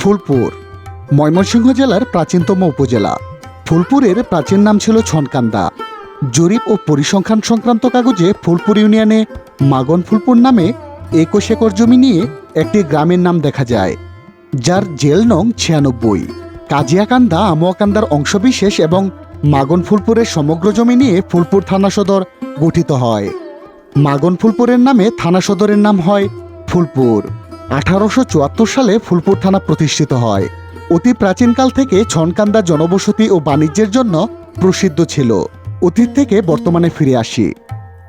ফুলপুর, ময়মনসিংহ জেলার প্রাচীনতম উপজেলা। ফুলপুরের প্রাচীন নাম ছিল ছনকান্দা। জরিপ ও পরিসংখ্যান সংক্রান্ত কাগজে ফুলপুর ইউনিয়নে মাগন ফুলপুর নামে একুশ একর জমি নিয়ে একটি গ্রামের নাম দেখা যায়, যার জেল নং ছিয়ানব্বই। কাজিয়াকান্দা আমোয়াকান্দার অংশবিশেষ এবং মাগন ফুলপুরের সমগ্র জমি নিয়ে ফুলপুর থানা সদর গঠিত হয়। মাগন ফুলপুরের নামে থানা সদরের নাম হয় ফুলপুর। আঠারোশো চুয়াত্তর সালে ফুলপুর থানা প্রতিষ্ঠিত হয়। অতি প্রাচীনকাল থেকে ছনকান্দা জনবসতি ও বাণিজ্যের জন্য প্রসিদ্ধ ছিল। অতীত থেকে বর্তমানে ফিরে আসি।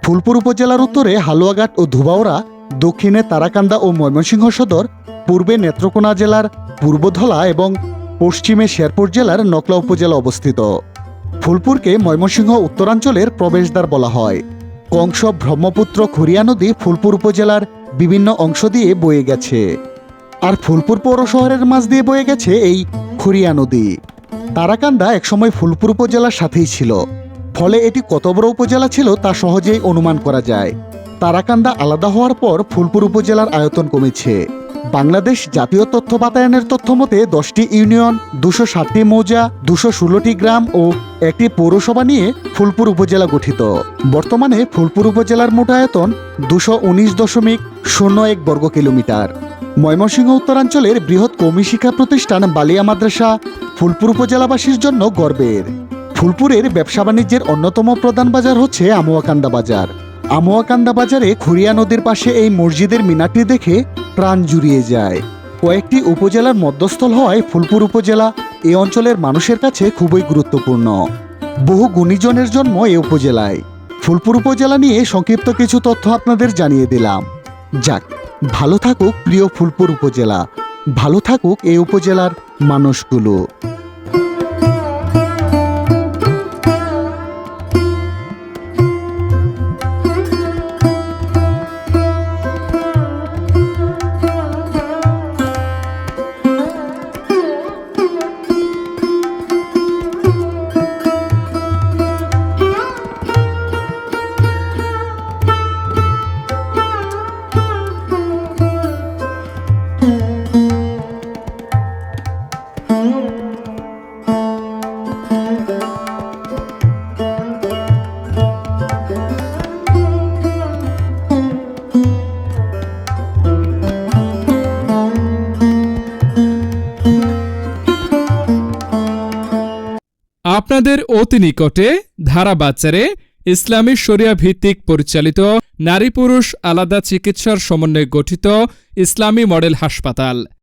ফুলপুর উপজেলার উত্তরে হালুয়াঘাট ও ধুবাওড়া দক্ষিণে তারাকান্দা ও ময়মনসিংহ সদর, পূর্বে নেত্রকোনা জেলার পূর্বধলা এবং পশ্চিমে শেরপুর জেলার নকলা উপজেলা অবস্থিত। ফুলপুরকে ময়মনসিংহ উত্তরাঞ্চলের প্রবেশদ্বার বলা হয়। কংস ব্রহ্মপুত্র খুরিয়া নদী ফুলপুর উপজেলার বিভিন্ন অংশ দিয়ে বয়ে গেছে। আর ফুলপুর পৌর শহরের মাঝ দিয়ে বয়ে গেছে এই খুরিয়া নদী। তারাকান্দা একসময় ফুলপুর উপজেলার সাথেই ছিল। ফলে এটি কত বড় উপজেলা ছিল তা সহজেই অনুমান করা যায়। তারাকান্দা আলাদা হওয়ার পর ফুলপুর উপজেলার আয়তন কমেছে। বাংলাদেশ জাতীয় তথ্য বাতায়নের তথ্য মতে দশটি ইউনিয়ন, দুশো ষাটটি মৌজা, দুশো ষোলোটি গ্রাম ও একটি পৌরসভা নিয়ে ফুলপুর উপজেলা গঠিত। বর্তমানে ফুলপুর উপজেলার মোট আয়তন দুশো উনিশ দশমিক শূন্য এক বর্গ কিলোমিটার। ময়মনসিংহ উত্তরাঞ্চলের বৃহৎ কৌমি শিক্ষা প্রতিষ্ঠান বালিয়া মাদ্রাসা ফুলপুর উপজেলাবাসীর জন্য গর্বের। ফুলপুরের ব্যবসা বাণিজ্যের অন্যতম প্রধান বাজার হচ্ছে আমুয়াকান্দা বাজার। আমুয়াকান্দা বাজারে খুরিয়া নদীর পাশে এই মসজিদের মিনারটি দেখে প্রাণ জুড়িয়ে যায়। কয়েকটি উপজেলার মধ্যস্থল হওয়ায় ফুলপুর উপজেলা এই অঞ্চলের মানুষের কাছে খুবই গুরুত্বপূর্ণ। বহু গুণীজনের জন্ম এই উপজেলায়। ফুলপুর উপজেলা নিয়ে সংক্ষিপ্ত কিছু তথ্য আপনাদের জানিয়ে দিলাম। যাক, ভালো থাকুক প্রিয় ফুলপুর উপজেলা। ভালো থাকুক এই উপজেলার মানুষগুলো। আপনাদের অতি নিকটে ধারা বাচ্চারে ইসলামী শরিয়া ভিত্তিক পরিচালিত নারী পুরুষ আলাদা চিকিৎসার সমন্বয়ে গঠিত ইসলামী মডেল হাসপাতাল।